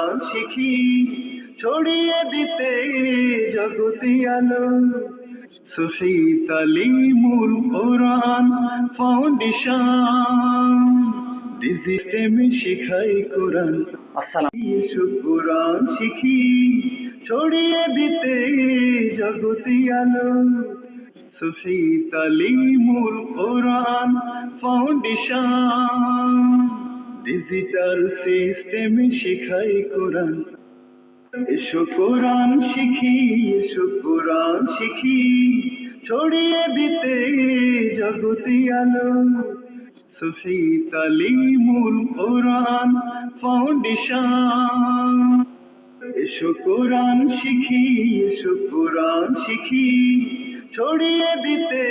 কোরআন শিখি ছড়িয়ে দিতে জগতি আলো। সহি তালিমুল কোরআন ফাউন্ডেশন ডিজিটেমে শেখাই কোরআন। আসসালাম। কোরআন শিখি ছড়িয়ে দিতে জগতি আলো। সহি তালিমুল কোরআন ফাউন্ডেশন ডিজিটাল সিস্টেমে শেখাই কোরআন। এসো কোরআন শিখি, এসো কোরআন শিখি। ছড়িয়ে দিতে জগতি আলো। সহি তালিমুল কোরআন ফাউন্ডেশন। এসো কোরআন শিখি, এসো কোরআন শিখি। ছড়িয়ে দিতে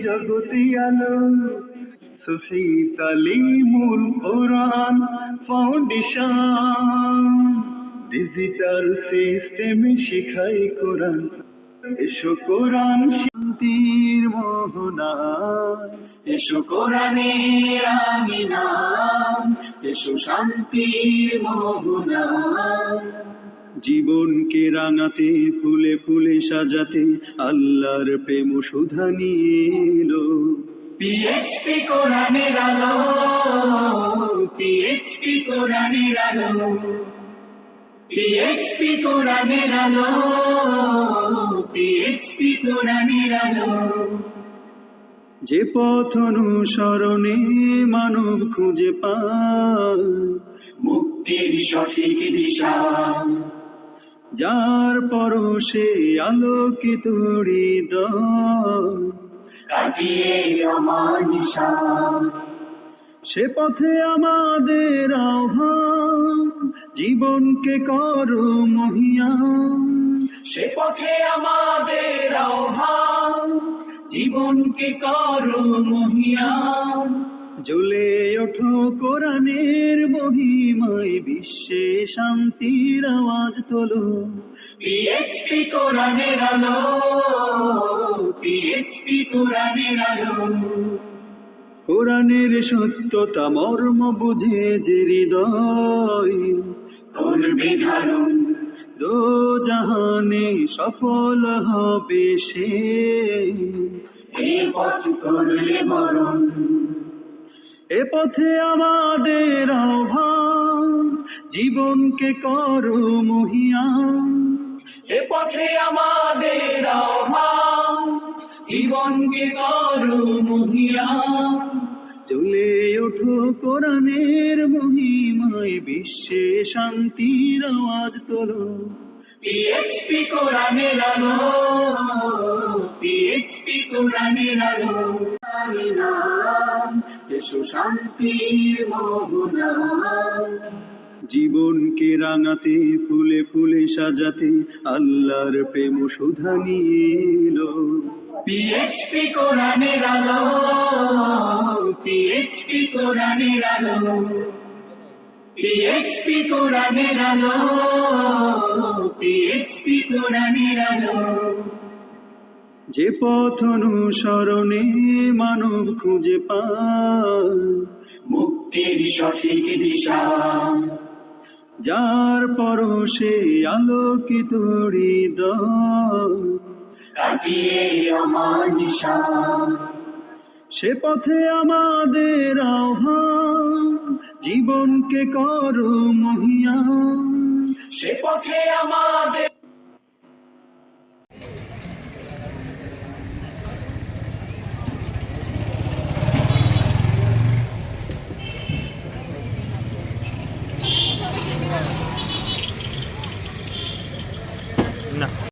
জগতি আলো। সহি তালিমুল কোরআন ফাউন্ডেশন। ডিজিটাল সিস্টেমে শেখাই কোরআন। এসো কোরআন শান্তির মোহনা। এসো কোরআনের আমিনা এসো শান্তির মোহনা। জীবনকে রাঙাতে, ফুলে ফুলে সাজাতে, আল্লাহর প্রেম সুধা নিয়ে পিএইচপি কোরআনের আলো পিএইচপি কোরআনের আলো পিএইচপি কোরআনের আলো পিএইচপি কোরআনের আলো যে পথ অনুসরণে মানব খুঁজে পায় মুক্তির সঠিক দিশা। যার পরশে আলোকিত হৃদয় কাটিয়ে সে পথে আমাদের আহ্বান জীবনকে করো মহিয়ান। সে পথে আমাদের আহ্বান জীবনকে করো মহিয়ান। জ্বলে ওঠো কোরআনের মহিমায় বিশ্বে শান্তির আওয়াজ তোলো। পিএইচপি কোরআনের আলো পিএইচপি কোরআনের আলো। কোরআনের সত্যতা মর্ম বুঝে যে হৃদয় করবে ধারণ। দো জাহানে সফল হবে সে। এ পথ করলে মরণ। এ পথে আমাদের আহ্বান জীবনকে করো মহিয়ান এ পথে আমাদের আহ্বান জীবনকে করো মহিয়ান চলে ওঠো কোরআনের মহিমায় বিশ্বে শান্তির আওয়াজ তোলো। পিএইচপি কোরআনের আলো পিএইচপি কোরআনের আলো। এসো শান্তির মোহনা জীবনকে রাঙাতে ফুলে ফুলে সাজাতে আল্লাহর প্রেম সুধা নিয়ে এলো পিএইচপি কোরআনের আলো পিএইচপি কোরআনের আলো। পিএইচপি কোরআনের আলো পিএইচপি কোরআনের আলো। যে পথ অনুসরণে মানব খুঁজে পায়। মুক্তির সঠিক দিশা। যার পরশে আলোকিত হৃদয় কাটিয়ে অমানিসা সে পথে আমাদের আহ্বান জীবনকে করো মহিয়ান সে পথে আমাদের